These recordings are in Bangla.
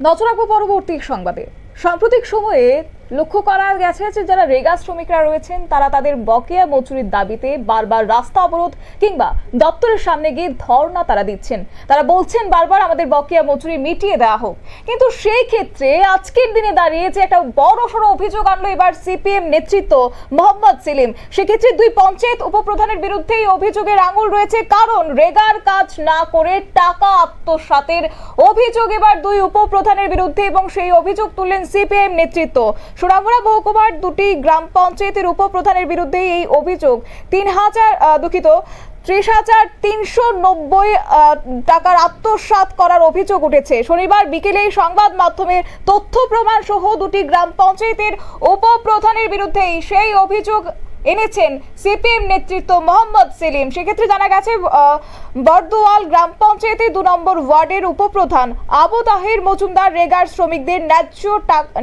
নজর রাখব পরবর্তী সংবাদে। সাম্প্রতিক সময়ে লক্ষ্য করা গেছে যে যারা রেগা শ্রমিকরা রয়েছেন, তারা তাদের বকেয়া মজুরির দাবিতে বারবার রাস্তা অবরোধ কিংবা দপ্তরের সামনে গিয়ে ধর্ণা তারা দিচ্ছেন। তারা বলছেন, বারবার আমাদের বকেয়া মজুরি মিটিয়ে দেওয়া হোক। কিন্তু সেই ক্ষেত্রে আজকের দিনে দাঁড়িয়ে যে একটা বড় সড়ো অভিযোগ আনলো এবার সিপিএম নেতৃত্ব মোহাম্মদ সেলিম, সেক্ষেত্রে দুই পঞ্চায়েত উপপ্রধানের বিরুদ্ধে এই অভিযোগের আঙুল রয়েছে। কারণ রেগার কাজ না করে টাকা আত্মসাতের অভিযোগ এবার দুই উপপ্রধানের বিরুদ্ধে এবং সেই অভিযোগ তুললেন সিপিএম নেতৃত্ব। সোনামুড়া মহকুমার দুটি গ্রাম পঞ্চায়েতের উপপ্রধানের বিরুদ্ধে এই অভিযোগ। তিন হাজার দুঃখিত, ত্রিশ হাজার তিনশো নব্বই টাকার আত্মসাৎ করার অভিযোগ উঠেছে। শনিবার বিকেলে সংবাদ মাধ্যমে তথ্য প্রমাণ সহ দুটি গ্রাম পঞ্চায়েতের উপপ্রধানের বিরুদ্ধেই সেই অভিযোগ এনেছেন সিপিএম নেতৃত্ব মোহাম্মদ সেলিম। সেক্ষেত্রে জানা গেছে বর্দোয়াল গ্রাম পঞ্চায়েতে দু নম্বর ওয়ার্ডের উপপ্রধান আবু তাহির মজুমদার রেগার শ্রমিকদের ন্যায্য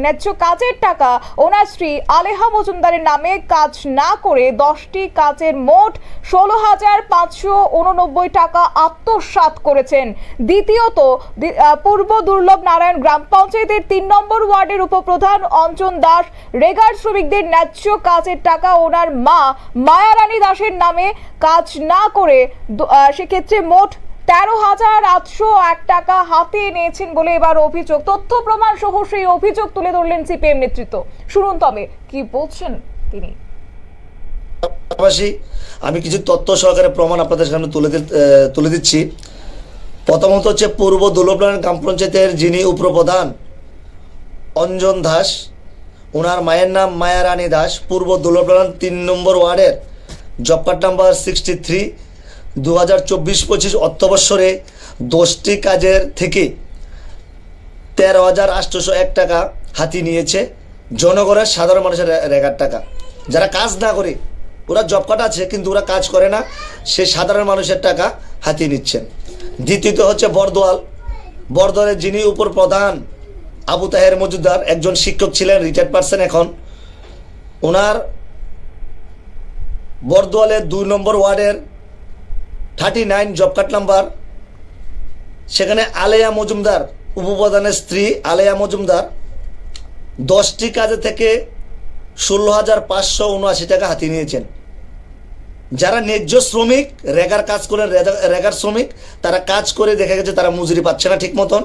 ন্যায্য কাজের টাকা ওনার স্ত্রী আলেহা মজুমদারের নামে কাজ না করে দশটি কাজের মোট ষোলো হাজার পাঁচশো উননব্বই টাকা আত্মসাৎ করেছেন। দ্বিতীয়ত পূর্ব দুর্লভ নারায়ণ গ্রাম পঞ্চায়েতের তিন নম্বর ওয়ার্ডের উপপ্রধান অঞ্জন দাস রেগার শ্রমিকদের ন্যায্য কাজের টাকা ওনার মা মায়ারানী দাসের নামে কাজ না করে সেক্ষেত্রে মোট তেরো হাজার আটশো এক টাকা হাতে নিয়েছেন বলে এবার অভিযোগ। তথ্য প্রমাণ সহ সেই অভিযোগ তুলে ধরলেন সিপিএম নেতৃত্ব। শুনুন তবে কি বলছেন তিনি। পাশাপাশি আমি কিছু তথ্য সহকারে প্রমাণ আপনাদের সামনে তুলে তুলে দিচ্ছি। প্রথমত হচ্ছে পূর্ব দুর্লভনারায়ণ গ্রাম পঞ্চায়েতের যিনি উপপ্রধান অঞ্জন দাস ওনার মায়ের নাম মায়া রানী দাস, পূর্ব দুর্লভনারায়ণ তিন নম্বর ওয়ার্ডের job card number sixty three দু হাজার চব্বিশ পঁচিশ অর্থবৎসরে দশটি কাজের থেকে তেরো হাজার আটশোশো এক টাকা হাতি নিয়েছে জনগণের সাধারণ মানুষের রেগার টাকা। যারা কাজ না করে, ওরা জব কার্ড আছে, কিন্তু ওরা কাজ করে না, সে সাধারণ মানুষের টাকা হাতিয়ে নিচ্ছেন। দ্বিতীয়ত হচ্ছে বরদোয়াল। বরদোয়ালের যিনি উপর প্রধান আবু তাহের মজুদার একজন শিক্ষক ছিলেন রিটায়ার্ড পার্সন এখন। ওনার বরদোয়ালের দুই নম্বর ওয়ার্ডের thirty nine job card number সেখানে আলেয়া মজুমদার, উপপ্রধানের স্ত্রী আলেয়া মজুমদার, দশটি কাজে থেকে ষোলো হাজার পাঁচশো উনআশি টাকা হাতিয়ে নিয়েছেন। যারা ন্যায্য শ্রমিক, রেগার কাজ করে রেগা- রেগার শ্রমিক, তারা কাজ করে দেখা গেছে তারা মজুরি পাচ্ছে না ঠিক মতন,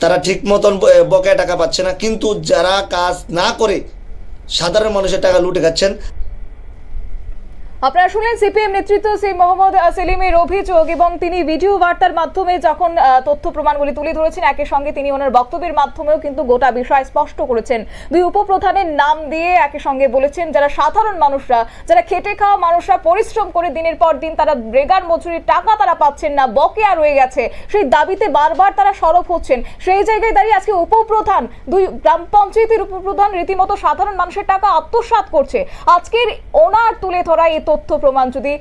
তারা ঠিক মতন বকেয়া টাকা পাচ্ছে না। কিন্তু যারা কাজ না করে সাধারণ মানুষের টাকা লুটে খাচ্ছেন আপনারা শুনলেন সিপিএম নেতৃত্ব, সেই মোহাম্মদ সেলিমের অভিযোগ এবং তিনি ভিডিও বার্তার মাধ্যমে যখন তথ্য প্রমাণগুলি তুলে ধরেছেন, একই সঙ্গে তিনি ওনার বক্তব্যের মাধ্যমেও কিন্তু গোটা বিষয় স্পষ্ট করেছেন। দুই উপপ্রধানের নাম দিয়ে একই সঙ্গে বলেছেন, যারা সাধারণ মানুষরা, যারা খেটে খাওয়া মানুষরা পরিশ্রম করে দিনের পর দিন তারা রেগার মজুরির টাকা তারা পাচ্ছেন না, বকেয়া রয়ে গেছে। সেই দাবিতে বারবার তারা সরব হচ্ছেন। সেই জায়গায় দাঁড়িয়ে আজকে উপপ্রধান, দুই গ্রাম পঞ্চায়েতের উপপ্রধান রীতিমতো সাধারণ মানুষের টাকা আত্মসাৎ করছে। আজকের ওনার তুলে ধরা এই তথ্য প্রমাণ যদি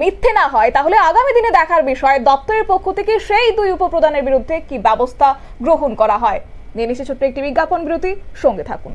মিথ্যে না হয়, তাহলে আগামী দিনে দেখার বিষয়, দপ্তরের পক্ষ থেকে সেই দুই উপপ্রধানের বিরুদ্ধে কি ব্যবস্থা গ্রহণ করা হয়? নিয়ে নিচ্ছে ছোট্ট একটি বিজ্ঞাপন বিরতি, সঙ্গে থাকুন।